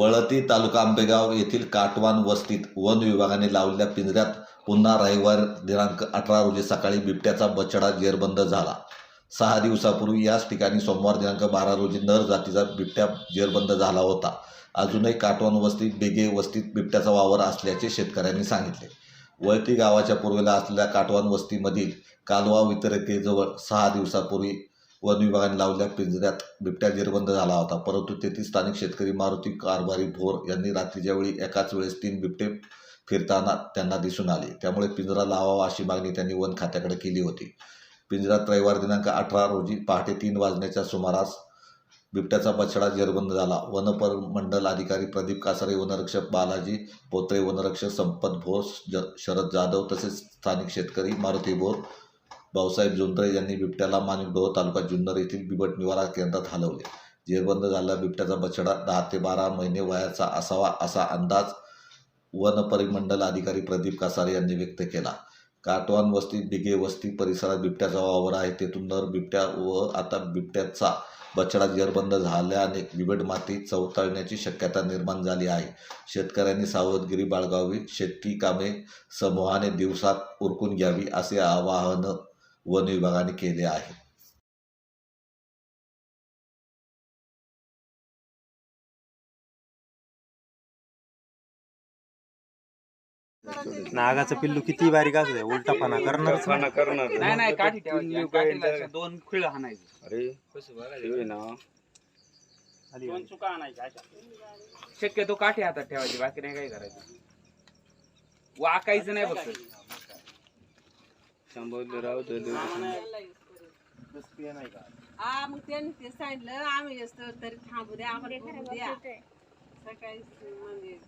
वळती तालुका आंबेगाव येथील काटवान वस्तीत वन विभागाने लावलेल्या पिंजऱ्यात पुन्हा रविवार दिनांक अठरा रोजी सकाळी बिबट्याचा बछडा जेरबंद झाला. सहा दिवसापूर्वी याच ठिकाणी सोमवार दिनांक बारा रोजी नर जातीचा बिबट्या जेरबंद झाला होता. अजूनही काटवान वस्तीत बेगे वस्तीत बिबट्याचा वावर असल्याचे शेतकऱ्यांनी सांगितले. वळती गावाच्या पूर्वेला असलेल्या काटवान वस्तीमधील कालवा वितरकेजवळ सहा दिवसापूर्वी वन विभागाने लावलेल्या पिंजऱ्यात बिबट्या जेरबंद झाला होता. परंतु तेथील स्थानिक शेतकरी मारुती कारभारी भोर यांनी रात्रीच्या वेळी एकाच वेळेस तीन बिबटे फिरताना त्यांना दिसून आले. त्यामुळे पिंजरा लावावा अशी मागणी त्यांनी वन खात्याकडे केली होती. पिंजऱ्यात रविवार दिनांक अठरा रोजी पहाटे तीन वाजण्याच्या सुमारास बिबट्याचा बछडा जेरबंद झाला. वनपर मंडल अधिकारी प्रदीप कासारे वनरक्षक बालाजी पोत्रे वनरक्षक संपत भोस ज शरद जाधव तसेच स्थानिक शेतकरी मारुती भोर भाऊसाहेब जोंधळे यांनी बिबट्याला माणिकडोह तालुका जुन्नर येथील बिबट निवारा केंद्रात हलवले. जेरबंद झालेला बिबट्याचा बछडा दहा ते बारा महिने वयाचा असावा असा अंदाज वन परिमंडल अधिकारी प्रदीप कासारे यांनी व्यक्त केला. काटवान वस्ती बिगे वस्ती परिसरात बिबट्याचा वावर आहे. तेथून नर बिबट्या व आता बिबट्याचा बछडा जेरबंद झाल्याने बिबट माती चवताळण्याची शक्यता निर्माण झाली आहे. शेतकऱ्यांनी सावधगिरी बाळगावी शेती कामे समूहाने दिवसात उरकून घ्यावी असे आवाहन वन विभागाने केले आहे. नागाचं पिल्लू किती बारीक असू दे उलटापणा करणारच ना. खाना करणार. नाही नाही काठी ठेवायची. दोन खिळ हाणायचे अरे हे ना. खाली दोन चुका आणायच्या शक्यतो काठी हातात ठेवायची बाकी नाही काय करायचं. वाकायचं नाही फक्त. शंभर राव हा मग त्यांनी ते सांगितलं आम्ही असतो तरी थांबू द्या आम्हाला बघू द्या. सकाळी म्हणजे